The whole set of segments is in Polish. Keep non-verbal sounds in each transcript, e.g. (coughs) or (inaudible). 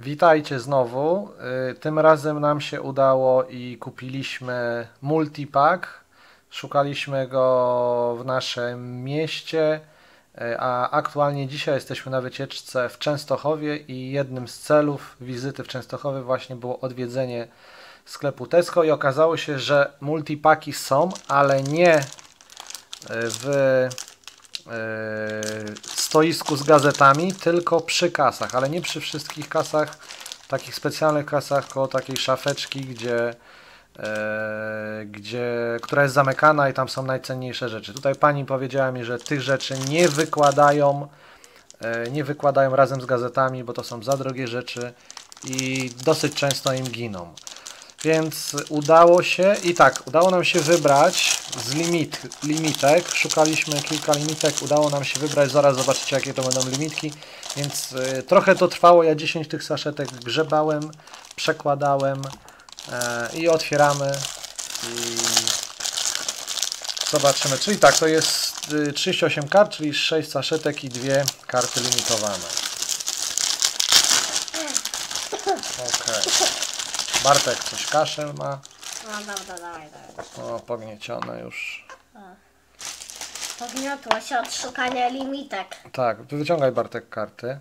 Witajcie znowu. Y, Tym razem nam się udało i kupiliśmy multipack. Szukaliśmy go w naszym mieście, y, a aktualnie dzisiaj jesteśmy na wycieczce w Częstochowie i jednym z celów wizyty w Częstochowie właśnie było odwiedzenie sklepu Tesco i okazało się, że multipaki są, ale nie y, w stoisku z gazetami, tylko przy kasach, ale nie przy wszystkich kasach, takich specjalnych kasach, koło takiej szafeczki, gdzie, e, gdzie, która jest zamykana i tam są najcenniejsze rzeczy. Tutaj pani powiedziała mi, że tych rzeczy nie wykładają, e, nie wykładają razem z gazetami, bo to są za drogie rzeczy i dosyć często im giną. Więc udało się i tak, udało nam się wybrać z limit, limitek. Szukaliśmy kilka limitek, udało nam się wybrać. Zaraz zobaczycie, jakie to będą limitki. Więc y, trochę to trwało. Ja 10 tych saszetek grzebałem, przekładałem e, i otwieramy. I zobaczymy. Czyli tak, to jest y, 38 kart, czyli 6 saszetek i dwie karty limitowane. Okej. Bartek coś kaszel ma. No dobra, dawaj, dawaj. O, pogniecione już. Podniotło się od szukania limitek. Tak, wyciągaj Bartek karty.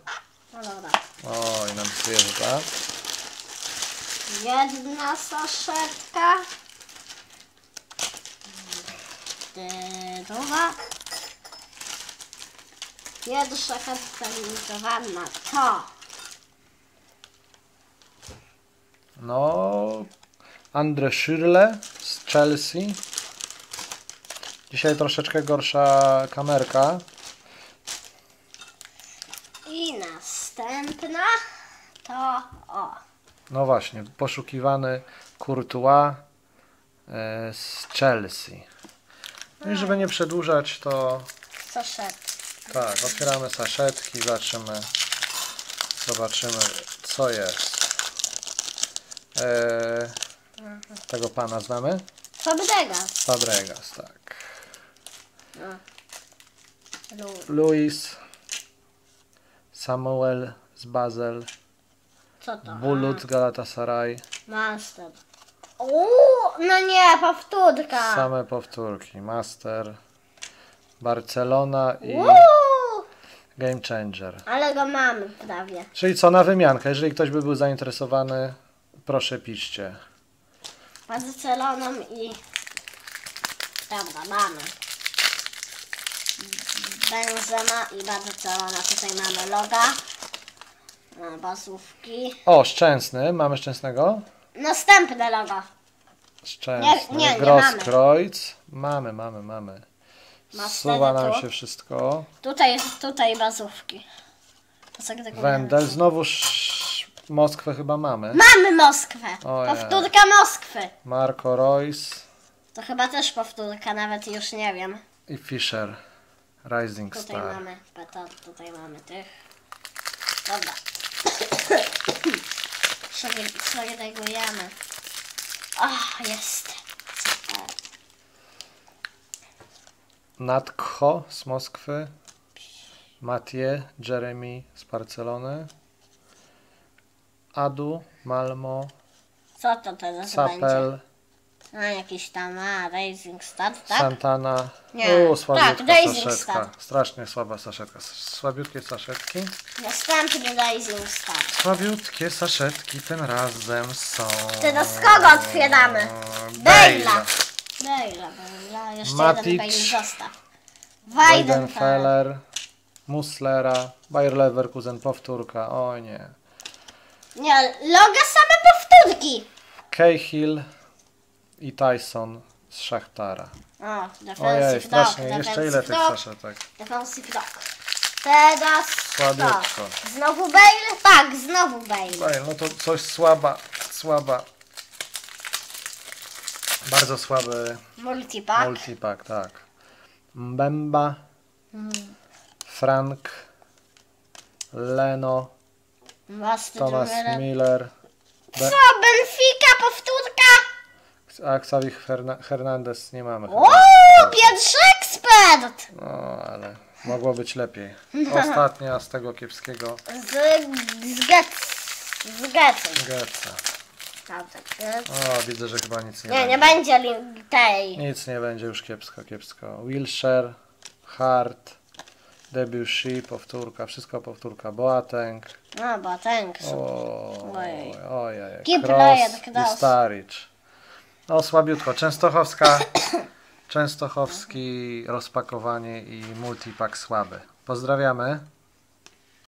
No dobra. Oj, nam zjeżdża. Jedna saszetka. Druga. Pierwsza kartka limitowana to No, Andre Schürrle z Chelsea. Dzisiaj troszeczkę gorsza kamerka. i następna to o. No właśnie, poszukiwany Courtois e, z Chelsea. No i żeby nie przedłużać, to Saszetka. tak, otwieramy saszetki, zobaczymy, zobaczymy co jest. E, tego pana znamy? Fabregas. Fabregas, tak. Luis, Samuel z Basel, Co to? Bulut z Galatasaray. Master. Uuu, no nie, powtórka. Same powtórki. Master, Barcelona i Uuu, Game Changer. ale go mamy prawie. Czyli co na wymiankę. Jeżeli ktoś by był zainteresowany, proszę piszcie. Barceloną i... Dobra, mamy. Benzema i Barcelona. Tutaj mamy loga. No, Basówki. O, Szczęsny. Mamy Szczęsnego? Następne logo. Szczęsny. Nie, nie, nie Grosskreutz. Mamy, mamy, mamy. Suwa nam się wszystko. Tutaj tutaj tego Wendel. Znowu. Moskwę chyba mamy. Mamy Moskwę. Ojej. Powtórka Moskwy. Marco Royce To chyba też powtórka, nawet już nie wiem. i Fischer. Rising Tutaj Star. mamy petard, tutaj mamy tych. Dobra. (coughs) Sobie- Segregujemy. O, jest. Super. Natko z Moskwy. Mathieu, Jeremy z Barcelony. Adu, Malmo, Co to teraz będzie? Sapel, A, jakiś tam, a, Racing Start, tak? Santana. Nie. U, słabiutka Tak, Rising saszetka. Star. Strasznie słaba saszetka. Słabiutkie saszetki. Następny Racing Start. Słabiutkie saszetki tym razem są. Teraz kogo otwieramy? Bejla, Bejla, jeszcze Matic. jeden Bale zostaw. Weidenfeller. Weidenfeller, Muslera, Bayer Leverkusen, powtórka. O nie. Nie, loga same powtórki. Cahill i Tyson z Szachtara. O, Ojej, defensive strasznie. Jeszcze ile tych dog, saszetek? defensive dog. Teraz Słabiutko. Znowu Bale? Tak, znowu Bale. No to coś słaba, słaba. Bardzo słaby Multipack. multipack, tak. Mbemba, Frank, Leno, Master Thomas Miller. Miller, Co, Benfica, powtórka? a Xavi Herna- Hernandez nie mamy. O, pierwszy ekspert! No, ale mogło być lepiej. Ostatnia z tego kiepskiego. Z, z Getz. Z Gecy. Getza. O, widzę, że chyba nic nie, Nie, nie będzie. będzie tej. Nic nie będzie już kiepsko, kiepsko. Wilshire, Hart, Debussy, powtórka, wszystko powtórka. Boateng. Bo ten. O, Oj. ojej. Cross playing, i Cross. Staricz. No słabiutko. Częstochowska. (coughs) Częstochowski rozpakowanie i multipack słaby. Pozdrawiamy.